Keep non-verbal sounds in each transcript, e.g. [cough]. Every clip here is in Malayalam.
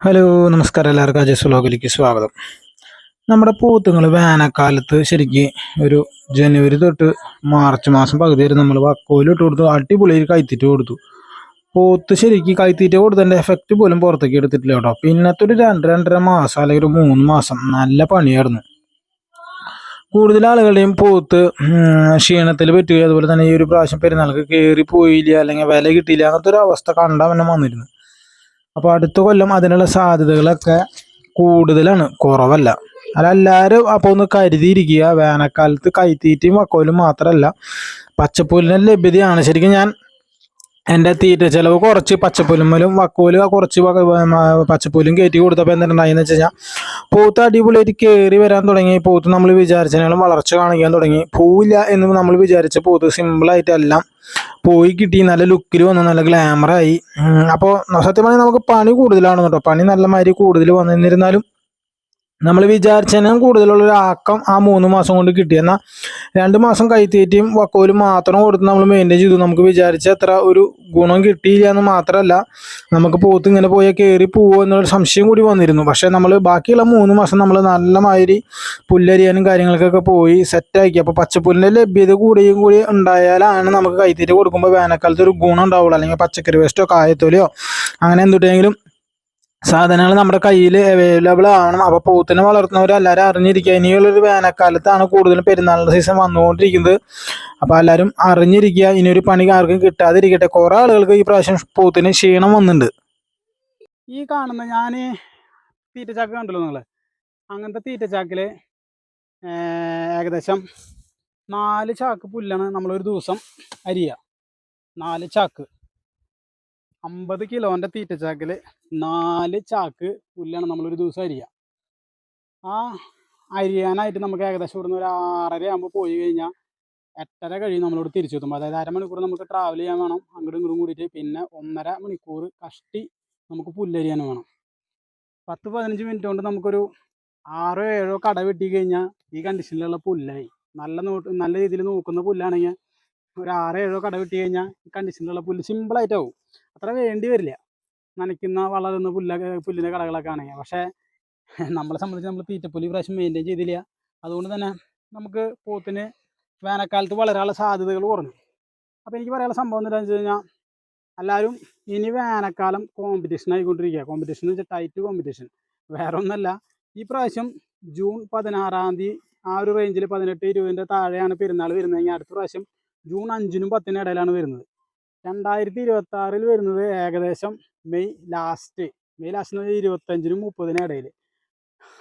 ഹലോ നമസ്കാരം എല്ലാവർക്കും. അജയ് സുലോകിലേക്ക് സ്വാഗതം. നമ്മുടെ പോത്തുങ്ങൾ വേനൽക്കാലത്ത് ശരിക്ക് ഒരു ജനുവരി തൊട്ട് മാർച്ച് മാസം പകുതി വരെ നമ്മൾ വക്കോലിട്ട് കൊടുത്തു അടിപൊളിയിൽ കൈത്തീറ്റ കൊടുത്തു. പോത്ത് ശരിക്ക് കൈത്തീറ്റ കൊടുത്തതിന്റെ എഫക്റ്റ് പോലും പുറത്തേക്ക് എടുത്തിട്ടില്ല കേട്ടോ. പിന്നത്തെ ഒരു രണ്ട് രണ്ടര മാസം അല്ലെങ്കിൽ ഒരു മൂന്ന് മാസം നല്ല പണിയായിരുന്നു. കൂടുതൽ ആളുകളുടെയും പോത്ത് ക്ഷീണത്തിൽ പറ്റുകയും അതുപോലെ തന്നെ ഈ ഒരു പ്രാവശ്യം പെരുന്നാൾക്ക് കയറി പോയില്ല അല്ലെങ്കിൽ വില കിട്ടിയില്ല അങ്ങനത്തെ ഒരു അവസ്ഥ കണ്ടാൽ തന്നെ വന്നിരുന്നു. അപ്പോൾ അടുത്ത കൊല്ലം അതിനുള്ള സാധ്യതകളൊക്കെ കൂടുതലാണ് കുറവല്ല. അല്ല എല്ലാവരും അപ്പോൾ ഒന്ന് കരുതിയിരിക്കുക വേനൽക്കാലത്ത് കൈത്തീറ്റയും വക്കോലും മാത്രമല്ല പച്ചപ്പുല്ലിന്റെ ലഭ്യതയാണ്. ശരിക്കും ഞാൻ എന്റെ തീറ്റ ചിലവ് കുറച്ച് പച്ചപ്പുലുമ്മലും വക്കോൽ കുറച്ച് പച്ചപ്പുലും കയറ്റി കൊടുത്തപ്പോൾ എന്തുണ്ടായെന്ന് വെച്ച് കഴിഞ്ഞാൽ പൂത്ത് അടിപൊളിയായിട്ട് കയറി വരാൻ തുടങ്ങി. പൂത്ത് നമ്മൾ വിചാരിച്ചതിനേക്കാളും വളർച്ച കാണിക്കാൻ തുടങ്ങി. പൂവില്ല എന്ന് നമ്മൾ വിചാരിച്ച പൂത്ത് സിമ്പിളായിട്ടെല്ലാം പോയി കിട്ടി. നല്ല ലുക്കിൽ വന്നു നല്ല ഗ്ലാമറായി അപ്പോൾ സത്യം പറഞ്ഞാൽ നമുക്ക് പണി കൂടുതലാണ് കേട്ടോ. പണി നല്ല മാതിരി കൂടുതൽ വന്നു എന്നിരുന്നാലും നമ്മൾ വിചാരിച്ചതിനും കൂടുതലുള്ള ഒരു ആക്കം ആ മൂന്ന് മാസം കൊണ്ട് കിട്ടി. എന്നാൽ രണ്ട് മാസം കൈത്തീറ്റയും വക്കോലും മാത്രം കൊടുത്ത് നമ്മൾ മെയിന്റെയിൻ ചെയ്തു. നമുക്ക് വിചാരിച്ച അത്ര ഒരു ഗുണം കിട്ടിയില്ല എന്ന് മാത്രമല്ല നമുക്ക് പോത്ത് ഇങ്ങനെ പോയാൽ കയറി പോവോ എന്നുള്ളൊരു സംശയം കൂടി വന്നിരുന്നു. പക്ഷേ നമ്മൾ ബാക്കിയുള്ള മൂന്ന് മാസം നമ്മൾ നല്ല മാതിരി പുല്ലരിയാനും കാര്യങ്ങൾക്കൊക്കെ പോയി സെറ്റാക്കി. അപ്പോൾ പച്ചപ്പുല്ലിന്റെ ലഭ്യത കൂടിയും കൂടി ഉണ്ടായാലാണ് നമുക്ക് കൈത്തീറ്റ കൊടുക്കുമ്പോൾ വേനൽക്കാലത്ത് ഒരു ഗുണം ഉണ്ടാവുള്ളൂ. അല്ലെങ്കിൽ പച്ചക്കറി വേസ്റ്റോ കായത്തൊലിയോ അങ്ങനെ എന്തുട്ടെങ്കിലും സാധനങ്ങൾ നമ്മുടെ കയ്യിൽ അവൈലബിൾ ആണ്. അപ്പോൾ പോത്തിനെ വളർത്തുന്നവർ എല്ലാവരും അറിഞ്ഞിരിക്കുക. ഇനിയുള്ളൊരു വേനൽക്കാലത്താണ് കൂടുതലും പെരുന്നാളിന്റെ സീസൺ വന്നുകൊണ്ടിരിക്കുന്നത്. അപ്പോൾ എല്ലാവരും അറിഞ്ഞിരിക്കുക. ഇനിയൊരു പണി ആർക്കും കിട്ടാതിരിക്കട്ടെ. കുറേ ആളുകൾക്ക് ഈ പ്രാവശ്യം പോത്തിന് ക്ഷീണം വന്നിട്ടുണ്ട്. ഈ കാണുന്ന ഞാൻ തീറ്റച്ചാക്ക് കണ്ടല്ലോ നിങ്ങൾ അങ്ങനത്തെ തീറ്റച്ചാക്കിൽ ഏകദേശം നാല് ചാക്ക് പുല്ലാണ് നമ്മളൊരു ദിവസം അരിയുക. നാല് ചാക്ക്. അമ്പത് കിലോന്റെ തീറ്റച്ചാക്കിൽ നാല് ചാക്ക് പുല്ലാണ് നമ്മളൊരു ദിവസം അരിയുക ആ അരിയാനായിട്ട് നമുക്ക് ഏകദേശം ഇവിടുന്ന് ഒരു ആറര ആകുമ്പോൾ പോയി കഴിഞ്ഞാൽ എട്ടര കഴിയും നമ്മളോട് തിരിച്ചെത്തുമ്പോൾ അതായത് അരമണിക്കൂർ നമുക്ക് ട്രാവൽ ചെയ്യാൻ വേണം അങ്ങോട്ടും ഇങ്ങോട്ടും കൂടിയിട്ട് പിന്നെ ഒന്നര മണിക്കൂർ കഷ്ടി നമുക്ക് പുല്ലരിയാൻ വേണം. പത്ത് പതിനഞ്ച് മിനിറ്റ് കൊണ്ട് നമുക്കൊരു ആറോ ഏഴോ കട വെട്ടി കഴിഞ്ഞാൽ ഈ കണ്ടീഷനിലുള്ള പുല്ലായി. നല്ല നോ നല്ല രീതിയിൽ നോക്കുന്ന പുല്ലാണെങ്കിൽ ഒരു ആറോ ഏഴോ കട വെട്ടി കഴിഞ്ഞാൽ ഈ കണ്ടീഷനിലുള്ള പുല്ല് സിമ്പിളായിട്ടാവും അത്ര വേണ്ടി വരില്ല. നനയ്ക്കുന്ന വളരുന്ന പുല്ലൊക്കെ പുല്ലിന്റെ കടകളൊക്കെ ആണെങ്കിൽ. പക്ഷേ നമ്മളെ സംബന്ധിച്ച് നമ്മൾ തീറ്റപ്പുലി പ്രാവശ്യം മെയിന്റെയിൻ ചെയ്തില്ല. അതുകൊണ്ട് തന്നെ നമുക്ക് പോത്തിന് വേനൽക്കാലത്ത് വളരാനുള്ള സാധ്യതകൾ കുറഞ്ഞു. അപ്പോൾ എനിക്ക് പറയാനുള്ള സംഭവം എന്താണെന്ന് വെച്ച് കഴിഞ്ഞാൽ എല്ലാവരും ഇനി വേനൽക്കാലം കോമ്പറ്റീഷൻ ആയിക്കൊണ്ടിരിക്കുക. കോമ്പറ്റീഷൻ എന്ന് വെച്ചാൽ ടൈറ്റ് കോമ്പറ്റീഷൻ വേറെ ഒന്നല്ല ഈ പ്രാവശ്യം ജൂൺ പതിനാറാം തീയതി ആ ഒരു റേഞ്ചിൽ പതിനെട്ട് ഇരുപതിന്റെ താഴെയാണ് പെരുന്നാൾ വരുന്നതെങ്കിൽ അടുത്ത പ്രാവശ്യം ജൂൺ അഞ്ചിനും പത്തിനും ഇടയിലാണ് വരുന്നത്. രണ്ടായിരത്തി ഇരുപത്തി ആറിൽ വരുന്നത് ഏകദേശം മെയ് ലാസ്റ്റ് മെയ് ലാസ്റ്റ് എന്ന് ഇരുപത്തഞ്ചിനും മുപ്പതിനും ഇടയിൽ.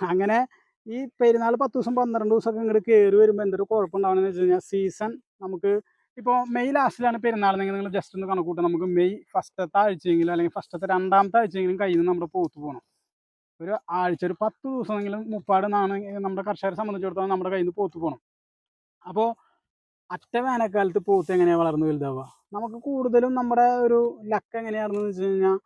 അങ്ങനെ ഈ പെരുന്നാൾ പത്ത് ദിവസം പന്ത്രണ്ട് ദിവസമൊക്കെ ഇങ്ങോട്ട് കയറി വരുമ്പോൾ എന്തൊരു കുഴപ്പമുണ്ടാവണമെന്ന് വെച്ച് കഴിഞ്ഞാൽ സീസൺ നമുക്ക് ഇപ്പോൾ മെയ് ലാസ്റ്റിലാണ് പെരുന്നാളെന്നെങ്കിൽ നിങ്ങൾ ജസ്റ്റ് ഒന്ന് കണക്കൂട്ടാം നമുക്ക് മെയ് ഫസ്റ്റത്തെ ആഴ്ചയെങ്കിലും അല്ലെങ്കിൽ ഫസ്റ്റത്തെ രണ്ടാമത്തെ ആഴ്ചയെങ്കിലും കയ്യിൽ നിന്ന് നമ്മുടെ പോത്ത് പോകണം ഒരു ആഴ്ച ഒരു പത്ത് ദിവസമെങ്കിലും മുപ്പാട് നാണെങ്കിൽ നമ്മുടെ കർഷകരെ സംബന്ധിച്ചിടത്തോളം നമ്മുടെ കയ്യിൽ നിന്ന് പോത്ത് പോകണം അപ്പോൾ അറ്റ വേനൽക്കാലത്ത് പോത്ത് എങ്ങനെയാണ് വളർന്നു വലുതാവുക? നമുക്ക് കൂടുതലും നമ്മുടെ ഒരു ലക്ക് എങ്ങനെയാണെന്ന് വെച്ച് കഴിഞ്ഞാൽ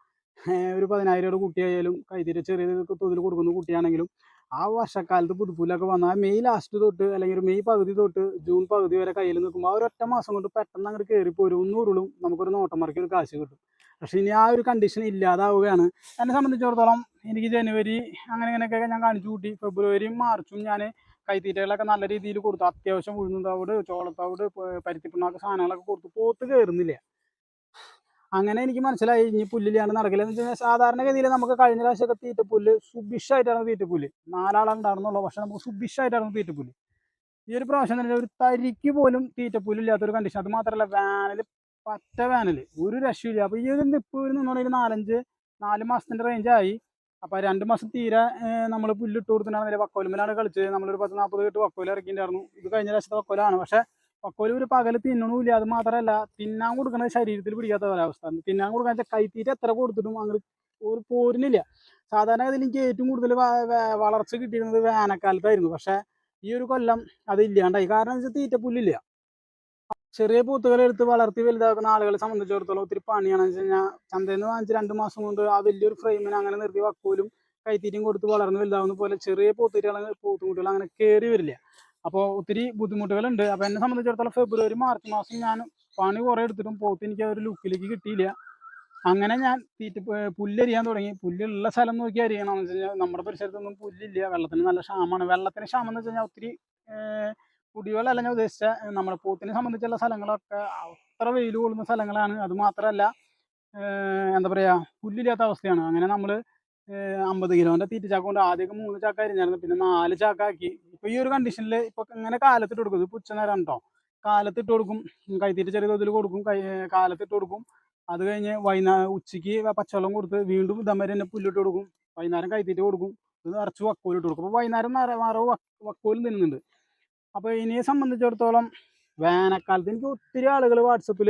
ഒരു പതിനായിരം രൂപ കുട്ടിയായാലും കൈത്തീറ്റ ചെറിയ തോതിൽ കൊടുക്കുന്ന കുട്ടിയാണെങ്കിലും ആ വർഷക്കാലത്ത് പുതുപ്പൂലൊക്കെ വന്നാൽ മെയ് ലാസ്റ്റ് തൊട്ട് അല്ലെങ്കിൽ ഒരു മെയ് പകുതി തൊട്ട് ജൂൺ പകുതി വരെ കയ്യിൽ നിൽക്കുമ്പോൾ ആ ഒരു ഒരൊറ്റ മാസം കൊണ്ട് പെട്ടെന്ന് അങ്ങോട്ട് കയറി പോരും ഒന്നുരുളും നമുക്കൊരു നോട്ടം മറക്കി ഒരു കാശ് കിട്ടും. പക്ഷെ ഇനി ആ ഒരു കണ്ടീഷൻ ഇല്ലാതാവുകയാണ്. എന്നെ സംബന്ധിച്ചിടത്തോളം എനിക്ക് ജനുവരി അങ്ങനെ ഇങ്ങനെയൊക്കെ ഞാൻ കാണിച്ചു കൂട്ടി. ഫെബ്രുവരിയും മാർച്ചും ഞാൻ കൈത്തീറ്റകളൊക്കെ നല്ല രീതിയിൽ കൊടുത്തു. അത്യാവശ്യം ഉഴുന്ന തവിട് ചോളത്തവിട് പരുത്തിപ്പിണ്ണാക്ക് സാധനങ്ങളൊക്കെ കൊടുത്തു. പോത്ത് കയറുന്നില്ല. അങ്ങനെ എനിക്ക് മനസ്സിലായി. ഇനി പുല്ലിലാണ് നടക്കില്ല എന്ന് വെച്ചാൽ സാധാരണ സാധാരണഗതിയിൽ നമുക്ക് കഴിഞ്ഞ പ്രാവശ്യമൊക്കെ തീറ്റപ്പുല്ല് സുഭിഷായിട്ടാണ് തീറ്റപ്പുല്ല്. നാലാളുണ്ടാണെന്നുള്ളൂ പക്ഷെ നമുക്ക് സുഭിഷായിട്ടാണ് തീറ്റപ്പുല്ല്. ഈ ഒരു പ്രാവശ്യം തന്നെ ഒരു തരിക്ക് പോലും തീറ്റപ്പുല്ല് ഇല്ലാത്തൊരു കണ്ടീഷൻ അത് മാത്രമല്ല വേനൽ പറ്റ വേനൽ. ഒരു രക്ഷയില്ല. അപ്പോൾ ഈ ഒരു നിപ്പ് ഒരു നിന്നോണ്ട് നാലഞ്ച് നാല് മാസത്തിന്റെ റേഞ്ചായി അപ്പോൾ രണ്ട് മാസം തീരെ നമ്മൾ പുല്ലിട്ട് കൊടുത്തിട്ടുണ്ടായിരുന്നില്ല വക്കോലുമ്പിലാണ് കളിച്ചത്. നമ്മളൊരു പത്ത് നാൽപ്പത് കെട്ട് വക്കോൽ ഇറക്കിയിട്ടുണ്ടായിരുന്നു. ഇത് കഴിഞ്ഞ പ്രാവശ്യത്തെ വക്കോലാണ്. പക്ഷെ വക്കോൽ ഒരു പകൽ തിന്നണമില്ല. അത് മാത്രമല്ല തിന്നാൻ കൊടുക്കുന്നത് ശരീരത്തിൽ പിടിക്കാത്ത ഒരവസ്ഥ. തിന്നാൻ കൊടുക്കാൻ വെച്ചാൽ കൈത്തീറ്റ എത്ര കൊടുത്തിട്ടും അങ്ങനെ ഒരു പോരുന്നില്ല സാധാരണ ഇതിൽ എനിക്ക് ഏറ്റവും കൂടുതൽ വളർച്ച കിട്ടിയിരുന്നത് വേനൽക്കാലത്തായിരുന്നു. പക്ഷെ ഈ ഒരു കൊല്ലം അത് ഇല്ലാണ്ടായി. കാരണം വെച്ചാൽ തീറ്റപ്പുല്ലില്ല ചെറിയ പൂത്തുകളെ എടുത്ത് വളർത്തി വലുതാക്കുന്ന ആളുകളെ സംബന്ധിച്ചിടത്തോളം ഒത്തിരി പണിയാണെന്ന് വെച്ച് കഴിഞ്ഞാൽ ചന്തയിൽ നിന്ന് വാങ്ങിച്ച് രണ്ട് മാസം കൊണ്ട് ആ വലിയൊരു ഫ്രെയിമിന് അങ്ങനെ നിർത്തി വക്കൂലും കൈത്തീറ്റയും കൊടുത്ത് വളർന്ന് വലുതാവുന്ന പോലെ ചെറിയ പൂത്തുകൾ പൂത്തുകുട്ടികൾ അങ്ങനെ കയറി വരില്ല. അപ്പോൾ ഒത്തിരി ബുദ്ധിമുട്ടുകളുണ്ട്. അപ്പോൾ എന്നെ സംബന്ധിച്ചിടത്തോളം ഫെബ്രുവരി മാർച്ച് മാസം ഞാൻ പണി കുറേ എടുത്തിട്ടും പോത്ത് എനിക്ക് ആ ഒരു ലുക്കിലേക്ക് കിട്ടിയില്ല. അങ്ങനെ ഞാൻ തീറ്റ പുല്ലരിയാൻ തുടങ്ങി. പുല്ലുള്ള സ്ഥലം നോക്കി അരിയണം എന്ന് വെച്ച് കഴിഞ്ഞാൽ നമ്മുടെ പരിസരത്തൊന്നും പുല്ലില്ല. വെള്ളത്തിന് നല്ല ക്ഷാമമാണ് വെള്ളത്തിന് ക്ഷാമം എന്ന് വെച്ച് കഴിഞ്ഞാൽ ഒത്തിരി കുടിവെള്ളമല്ല ഞാൻ ഉദ്ദേശിച്ച. നമ്മുടെ പോത്തിനെ സംബന്ധിച്ചുള്ള സ്ഥലങ്ങളൊക്കെ അത്ര വെയിൽ കൊള്ളുന്ന സ്ഥലങ്ങളാണ്. അത് മാത്രമല്ല എന്താ പറയുക പുല്ലില്ലാത്ത അവസ്ഥയാണ്. അങ്ങനെ നമ്മൾ അമ്പത് കിലോന്റെ തീറ്റ ചാക്ക കൊണ്ട് ആദ്യമൊക്കെ മൂന്ന് ചാക്ക അരിഞ്ഞായിരുന്നു. പിന്നെ നാല് ചാക്കാക്കി. ഇപ്പോൾ ഈ ഒരു കണ്ടീഷനിൽ ഇപ്പോൾ ഇങ്ങനെ കാലത്തിട്ട് കൊടുക്കും. ഇത് പുച്ച നേരം കേട്ടോ കാലത്തിട്ട് കൊടുക്കും. കൈത്തീറ്റ ചെറിയ തോതിൽ കൊടുക്കും. കൈ കാലത്തിട്ട് കൊടുക്കും. അത് കഴിഞ്ഞ് വൈകുന്നേ ഉച്ചയ്ക്ക് പച്ചവെള്ളം കൊടുത്ത് വീണ്ടും ഇതമ്മര് തന്നെ പുല്ലിട്ട് കൊടുക്കും. വൈകുന്നേരം കൈത്തീറ്റ കൊടുക്കും. ഇത് നിറച്ച് വക്കോലിട്ട് കൊടുക്കും. അപ്പോൾ വൈകുന്നേരം നിറ വക്കോലും തിന്നുന്നുണ്ട്. അപ്പോൾ ഇനിയെ സംബന്ധിച്ചിടത്തോളം വേനൽക്കാലത്ത് എനിക്ക് ഒത്തിരി ആളുകൾ വാട്സപ്പിൽ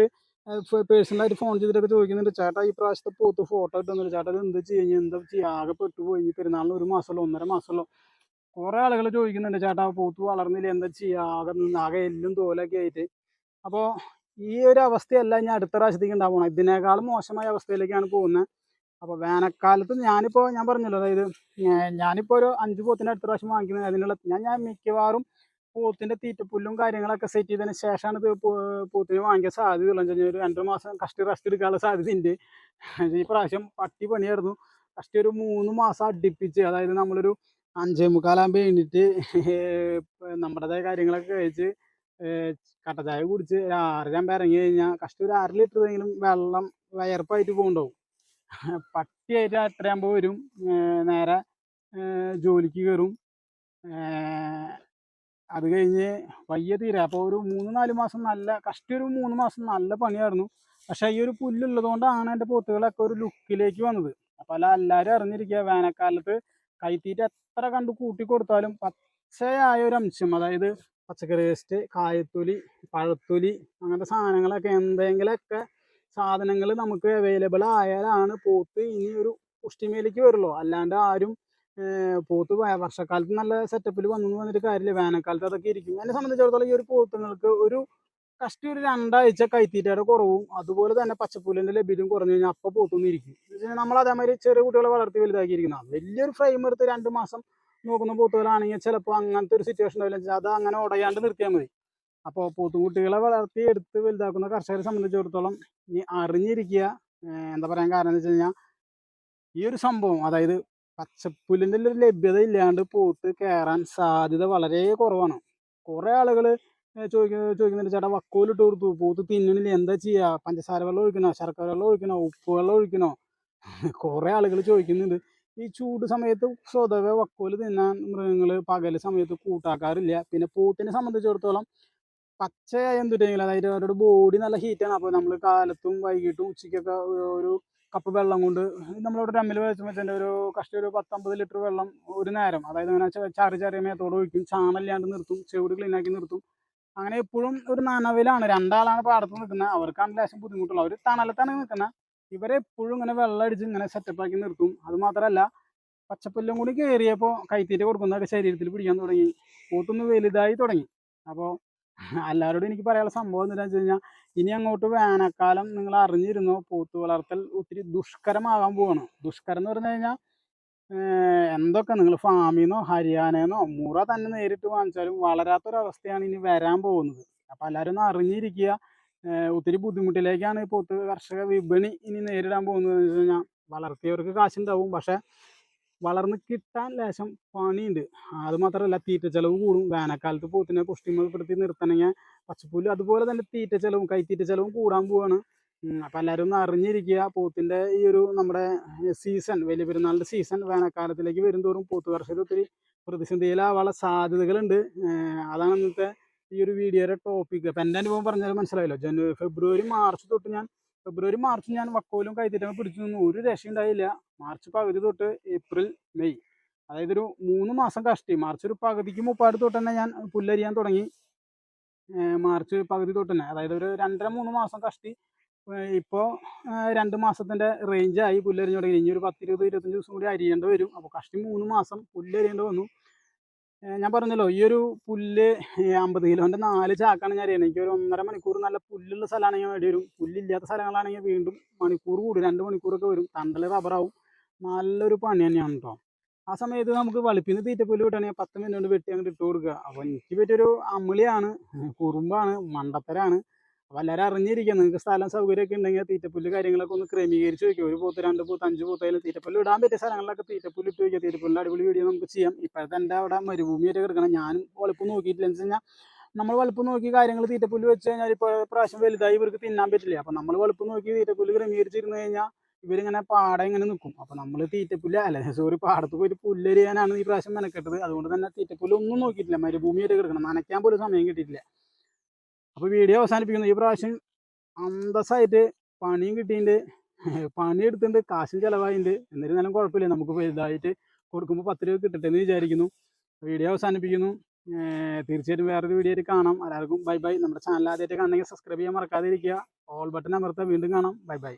പേഴ്സണലായിട്ട് ഫോൺ ചെയ്തിട്ടൊക്കെ ചോദിക്കുന്നുണ്ട്. ചേട്ടാ ഈ പ്രാവശ്യത്തെ പോത്ത് ഫോട്ടോ ഇട്ടുണ്ട് ചേട്ടാ ഇത് എന്ത് ചെയ്യുക എന്താ ചെയ്യുക ആകെ പെട്ടുപോയി. ഇനി പെരുന്നാളിന് ഒരു മാസമല്ലോ ഒന്നര മാസമല്ലോ? കുറേ ആളുകൾ ചോദിക്കുന്നുണ്ട്. ചേട്ടാ പോത്ത് വളർന്നില്ല? എന്താ ചെയ്യുക ആകെ ആകെ എല്ലും തോലൊക്കെ ആയിട്ട്. അപ്പോൾ ഈ ഒരു അവസ്ഥയല്ല ഞാൻ അടുത്ത പ്രാവശ്യത്തേക്ക് ഉണ്ടാവണം ഇതിനേക്കാളും മോശമായ അവസ്ഥയിലേക്കാണ് പോകുന്നത്. അപ്പോൾ വേനൽക്കാലത്ത് ഞാനിപ്പോൾ ഞാൻ പറഞ്ഞല്ലോ അതായത് ഞാനിപ്പോൾ ഒരു അഞ്ച് പോത്തിന്റെ അടുത്ത പ്രാവശ്യം വാങ്ങിക്കുന്നത്. അതിനുള്ള ഞാൻ ഞാൻ മിക്കവാറും പോത്തിന്റെ തീറ്റപ്പുല്ലും കാര്യങ്ങളൊക്കെ സെറ്റ് ചെയ്തതിന് ശേഷമാണ് ഇത് പോത്തിന് വാങ്ങിക്കാൻ സാധ്യതയുള്ളൂ എന്ന് ഒരു രണ്ടു മാസം കഷ്ടി റെസ്റ്റ് എടുക്കാനുള്ള സാധ്യതയുണ്ട്. ഈ പ്രാവശ്യം പട്ടി പണിയായിരുന്നു കഷ്ടി ഒരു മൂന്ന് മാസം അടുപ്പിച്ച് അതായത് നമ്മളൊരു അഞ്ചേ മുക്കാലാകുമ്പോൾ എഴുന്നിട്ട് നമ്മുടേതായ കാര്യങ്ങളൊക്കെ കഴിച്ച് കട്ടച്ചായ കട്ട ചായ കുടിച്ച് ഒരു ആറര ആകുമ്പോൾ ഇറങ്ങി കഴിഞ്ഞാൽ കഷ്ടി ഒരു അര ലിറ്ററെങ്കിലും വെള്ളം വയർപ്പായിട്ട് പോകുന്നുണ്ടാവും പട്ടിയായിട്ട് എട്ടരയാകുമ്പോൾ വരും. നേരെ ജോലിക്ക് കയറും അത് കഴിഞ്ഞ് വയ്യ തീരെ. അപ്പോൾ ഒരു മൂന്ന് നാല് മാസം നല്ല കഷ്ടി ഒരു മൂന്ന് മാസം നല്ല പണിയായിരുന്നു. പക്ഷെ ഈ ഒരു പുല്ലുള്ളതുകൊണ്ടാണ് എന്റെ പോത്തുകളൊക്കെ ഒരു ലുക്കിലേക്ക് വന്നത്. അപ്പോൾ അല്ല എല്ലാവരും അറിഞ്ഞിരിക്കുക വേനൽക്കാലത്ത് കൈത്തീറ്റ എത്ര കണ്ട് കൂട്ടി കൊടുത്താലും പച്ചയായ ഒരു അംശം അതായത് പച്ചക്കറി വേസ്റ്റ് കായത്തൊലി പഴത്തൊലി അങ്ങനത്തെ സാധനങ്ങളൊക്കെ എന്തെങ്കിലുമൊക്കെ സാധനങ്ങൾ നമുക്ക് അവൈലബിൾ ആയാലാണ് പോത്ത് ഇനി ഒരു പുഷ്ടിമേലേക്ക് വരുള്ളൂ. അല്ലാണ്ട് ആരും പോത്ത് വർഷക്കാലത്ത് നല്ല സെറ്റപ്പിൽ വന്നു പറഞ്ഞിട്ട് കാര്യമില്ല. വേനൽക്കാലത്ത് അതൊക്കെ ഇരിക്കും. എന്നെ സംബന്ധിച്ചിടത്തോളം ഈ ഒരു പോത്തുങ്ങൾക്ക് ഒരു കഷ്ടി ഒരു രണ്ടാഴ്ച കൈത്തീറ്റയുടെ കുറവും അതുപോലെ തന്നെ പച്ചപ്പുല്ലിന്റെ ലഭ്യതയും കുറഞ്ഞു കഴിഞ്ഞാൽ അപ്പോൾ പോത്തൊന്നും ഇരിക്കും. നമ്മൾ അതേമാതിരി ചെറിയ കുട്ടികളെ വളർത്തി വലുതാക്കിയിരിക്കുന്ന. വലിയൊരു ഫ്രെയിം എടുത്ത് രണ്ട് മാസം നോക്കുന്ന പോത്തുകളാണെങ്കിൽ ചിലപ്പോൾ അങ്ങനത്തെ ഒരു സിറ്റുവേഷൻ ഉണ്ടാവില്ല. അത് അങ്ങനെ ഉടയാണ്ട് നിർത്തിയാൽ മതി. അപ്പോൾ പോത്തുകുട്ടികളെ വളർത്തി എടുത്ത് വലുതാക്കുന്ന കർഷകരെ സംബന്ധിച്ചിടത്തോളം ഇനി അറിഞ്ഞിരിക്കുക. എന്താ പറയാൻ കാരണം എന്ന് വെച്ച് കഴിഞ്ഞാൽ ഈ ഒരു സംഭവം അതായത് പച്ചപ്പുല്ലിന്റെ ഒരു ലഭ്യത ഇല്ലാണ്ട് പോത്ത് കയറാൻ സാധ്യത വളരെ കുറവാണ്. കുറേ ആളുകൾ ചോദിക്കുന്ന ചോദിക്കുന്നുണ്ട് ചേട്ടാ വക്കോലിട്ട് കൊടുത്തു പോത്ത് തിന്നണില്ല എന്താ ചെയ്യുക പഞ്ചസാര വെള്ളം ഒഴിക്കണോ? ശർക്കര വെള്ളം ഒഴിക്കണോ? ഉപ്പ് വെള്ളം ഒഴിക്കണോ? [laughs] കുറേ ആളുകൾ ചോദിക്കുന്നുണ്ട്. ഈ ചൂട് സമയത്ത് സ്വതവേ വക്കോൽ തിന്നാൻ മൃഗങ്ങൾ പകൽ സമയത്ത് കൂട്ടാക്കാറില്ല. പിന്നെ പോത്തിനെ സംബന്ധിച്ചിടത്തോളം പച്ചയായ എന്തുണ്ടെങ്കിലും അതായത് അവരുടെ ബോഡി നല്ല ഹീറ്റാണ് അപ്പോൾ നമ്മൾ കാലത്തും വൈകിട്ടും ഉച്ചയ്ക്കൊക്കെ ഒരു കപ്പ് വെള്ളം കൊണ്ട് നമ്മളിവിടെ ഡമ്മിൽ വെച്ച് വെച്ചിട്ട് ഒരു കഷ്ടി ഒരു പത്തമ്പത് ലിറ്റർ വെള്ളം ഒരു നേരം. അതായത് അങ്ങനെ ചാറി ചാറി മേത്തോട് ഒഴിക്കും ചാണല്ലാണ്ട് നിർത്തും ചെവിട് ക്ലീൻ ആക്കി നിർത്തും. അങ്ങനെ എപ്പോഴും ഒരു നനവിലാണ്. രണ്ടാളാണ് പാടത്ത് നിൽക്കുന്നത് അവർക്കാണ് ലേശം ബുദ്ധിമുട്ടുള്ളത്. അവർ തണലത്താണ് നിൽക്കുന്നത് ഇവരെ എപ്പോഴും ഇങ്ങനെ വെള്ളം അടിച്ച് ഇങ്ങനെ സെറ്റപ്പ് ആക്കി നിർത്തും. അത് മാത്രമല്ല പച്ചപ്പുല്ലും കൂടി കയറിയപ്പോൾ കൈത്തീറ്റ കൊടുക്കുന്നതൊക്കെ ശരീരത്തിൽ പിടിക്കാൻ തുടങ്ങി. പോത്തൊന്ന് വലുതായി തുടങ്ങി. അപ്പോൾ എല്ലാവരോടും എനിക്ക് പറയാനുള്ള സംഭവം എന്താണെന്ന് വെച്ച് കഴിഞ്ഞാൽ ഇനി അങ്ങോട്ട് വേനൽക്കാലം നിങ്ങൾ അറിഞ്ഞിരുന്നോ പൂത്ത് വളർത്തൽ ഒത്തിരി ദുഷ്കരമാകാൻ പോവാണ്. ദുഷ്കരം എന്ന് പറഞ്ഞു കഴിഞ്ഞാൽ എന്തൊക്കെ നിങ്ങൾ ഫാമിൽ നിന്നോ ഹരിയാനയെന്നോ മുറ തന്നെ നേരിട്ട് വാങ്ങിച്ചാലും വളരാത്തൊരവസ്ഥയാണ് ഇനി വരാൻ പോകുന്നത്. അപ്പോൾ എല്ലാവരും ഒന്ന് അറിഞ്ഞിരിക്കുക ഒത്തിരി ബുദ്ധിമുട്ടിലേക്കാണ് ഈ പൂത്ത് കർഷക വിപണി ഇനി നേരിടാൻ പോകുന്നത് എന്ന് വെച്ച് കഴിഞ്ഞാൽ വളർത്തിയവർക്ക് കാശുണ്ടാവും. പക്ഷേ വളർന്ന് കിട്ടാൻ ലേശം പണിയുണ്ട്. അത് മാത്രമല്ല തീറ്റ ചെലവ് കൂടും. വേനൽക്കാലത്ത് പോത്തിനെ പുഷ്ടിമപ്പെടുത്തി നിർത്തണമെങ്കിൽ പച്ചപ്പുല്ല് അതുപോലെ തന്നെ തീറ്റ ചെലവും കൈത്തീറ്റ ചെലവും കൂടാൻ പോവാണ്. അപ്പം എല്ലാവരും ഒന്ന് അറിഞ്ഞിരിക്കുക. പോത്തിന്റെ ഈ ഒരു നമ്മുടെ സീസൺ വലിയ പെരുന്നാളിന്റെ സീസൺ വേനൽക്കാലത്തിലേക്ക് വരുംതോറും പോത്ത് കർഷകർ ഒത്തിരി പ്രതിസന്ധിയിലാവാനുള്ള സാധ്യതകളുണ്ട്. അതാണ് ഇന്നത്തെ ഈ ഒരു വീഡിയോയുടെ ടോപ്പിക് അപ്പം എന്റെ അനുഭവം പറഞ്ഞാൽ മനസ്സിലായല്ലോ. ജനുവരി ഫെബ്രുവരി മാർച്ച് തൊട്ട് ഞാൻ ഫെബ്രുവരി മാർച്ച് ഞാൻ വക്കോലും കൈത്തീറ്റവും പിടിച്ചു നിന്നു. ഒരു രക്ഷയുണ്ടായില്ല. മാർച്ച് പകുതി തൊട്ട് ഏപ്രിൽ മെയ്. അതായത് ഒരു മൂന്ന് മാസം കഷ്ടി. മാർച്ച് ഒരു പകുതിക്ക് മുപ്പാട് തൊട്ട് തന്നെ ഞാൻ പുല്ലരിയാൻ തുടങ്ങി. മാർച്ച് പകുതി തൊട്ട് തന്നെ. അതായത് ഒരു രണ്ടര മൂന്ന് മാസം കഷ്ടി. ഇപ്പോൾ രണ്ട് മാസത്തിന്റെ റേഞ്ചായി പുല്ലരിഞ്ഞ് തുടങ്ങി. ഇനി ഒരു പത്ത് ഇരുപത് ഇരുപത്തഞ്ച് ദിവസം കൂടി അരിയേണ്ടി വരും. അപ്പോൾ കഷ്ടി മൂന്ന് മാസം പുല്ലരിയേണ്ടി വന്നു. ഞാൻ പറഞ്ഞല്ലോ ഈ ഒരു പുല്ല് അമ്പത് കിലോന്റെ നാല് ചാക്കാണ് ഞാൻ അറിയണത്. എനിക്ക് ഒരു ഒന്നര മണിക്കൂർ നല്ല പുല്ലുള്ള സ്ഥലമാണെങ്കിൽ വേണ്ടി വരും പുല്ലില്ലാത്ത സ്ഥലങ്ങളാണെങ്കിൽ വീണ്ടും മണിക്കൂർ കൂടും. രണ്ട് മണിക്കൂറൊക്കെ വരും. തണ്ടൽ റബ്ബറാവും. നല്ലൊരു പണി തന്നെയാണ് കേട്ടോ ആ സമയത്ത് നമുക്ക് വെളുപ്പിന് തീറ്റപ്പുല്ല് കിട്ടുകയാണെങ്കിൽ പത്ത് മിനിറ്റ് കൊണ്ട് വെട്ടി അങ്ങോട്ട് ഇട്ട് കൊടുക്കുക. അപ്പോൾ എനിക്ക് പറ്റിയൊരു അമ്മിളിയാണ് കുറുമ്പാണ് മണ്ടത്തരാണ്. എല്ലാവരും അറിഞ്ഞിരിക്കുക നിങ്ങൾക്ക് സ്ഥലം സൗകര്യമൊക്കെ ഉണ്ടെങ്കിൽ തീറ്റപ്പുല്ല് കാര്യങ്ങളൊക്കെ ഒന്ന് ക്രമീകരിച്ച് വയ്ക്കുക ഒരു പൂത്ത് രണ്ട് പൂത്ത് അഞ്ച് പൂത്തായാലും തീറ്റപ്പുല്ല് ഇടാൻ പറ്റിയ സ്ഥലങ്ങളിലൊക്കെ തീറ്റപ്പുല്ല് ഇട്ട് വയ്ക്കുക തീറ്റപ്പുല്ലിന്റെ അടിപൊളി വീഡിയോ നമുക്ക് ചെയ്യാം. ഇപ്പോഴത്തെ എന്റെ അവിടെ മരുഭൂമിയായിട്ട് കിടക്കണം ഞാനും വലുപ്പം നോക്കിയിട്ടില്ല. എന്ന് വെച്ച് കഴിഞ്ഞാൽ നമ്മൾ വലുപ്പം നോക്കി കാര്യങ്ങൾ തീറ്റപ്പുല്ല് വെച്ച് കഴിഞ്ഞാൽ ഇപ്പോൾ പ്രാവശ്യം വലുതായി ഇവർക്ക് തിന്നാൻ പറ്റില്ല. അപ്പോൾ നമ്മൾ വലുപ്പം നോക്കി തീറ്റപ്പുല്ല് ക്രമീകരിച്ചിരുന്നു കഴിഞ്ഞാൽ ഇവരിങ്ങനെ പാടം ഇങ്ങനെ നിൽക്കും അപ്പോൾ നമ്മൾ തീറ്റപ്പുല്ല് അല്ല സോറി പാടത്ത് പോയി പുല്ലരിയാനാണ് ഈ പ്രാവശ്യം മെനക്കെട്ടത്. അതുകൊണ്ട് തന്നെ തീറ്റപ്പുല്ല് ഒന്നും നോക്കിയിട്ടില്ല. മരുഭൂമിയായിട്ട് കിടക്കണം നനയ്ക്കാൻ പോലും സമയം കിട്ടിയിട്ടില്ല. അപ്പോൾ വീഡിയോ അവസാനിപ്പിക്കുന്നു. ഈ പ്രാവശ്യം അന്തസ്സായിട്ട് പണിയും കിട്ടിയിട്ടുണ്ട്. പണി എടുത്തിട്ടുണ്ട് കാശും ചിലവായിട്ടുണ്ട്. എന്നിരുന്നാലും കുഴപ്പമില്ല. നമുക്ക് ഇതായിട്ട് കൊടുക്കുമ്പോൾ പത്ത് രൂപ കിട്ടട്ടെ എന്ന് വിചാരിക്കുന്നു. വീഡിയോ അവസാനിപ്പിക്കുന്നു. തീർച്ചയായിട്ടും വേറൊരു വീഡിയോ ആയിട്ട് കാണാം. എല്ലാവർക്കും ബൈ ബൈ നമ്മുടെ ചാനൽ ആദ്യമായിട്ട് കാണണമെങ്കിൽ സബ്സ്ക്രൈബ് ചെയ്യാൻ മറക്കാതിരിക്കുക. ഓൾ ബട്ടൺ അമർത്താൻ വീണ്ടും കാണാം. Bye bye